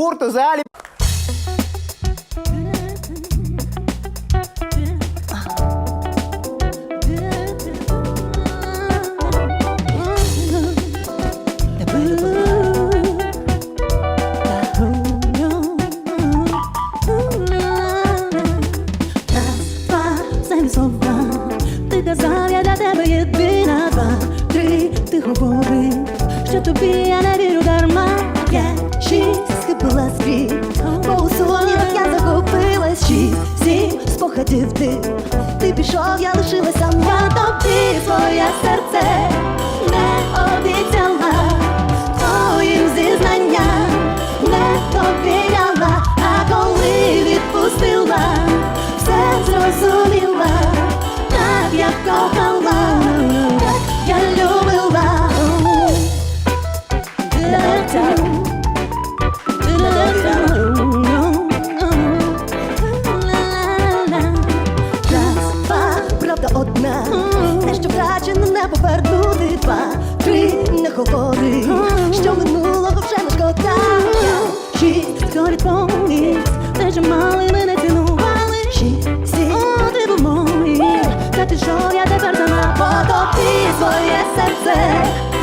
Залі. Два, самі слова Ти казав, я для тебе єдина Два, три, ти говорив Що тобі я не вірю Ти пішов, три, не говори, що минулого вже не шкода. Шість, скорі відповість, те, що мали мене цінували. Шість, о, ти був моїм, та пішов я тепер сама, бо тобі своє серце не.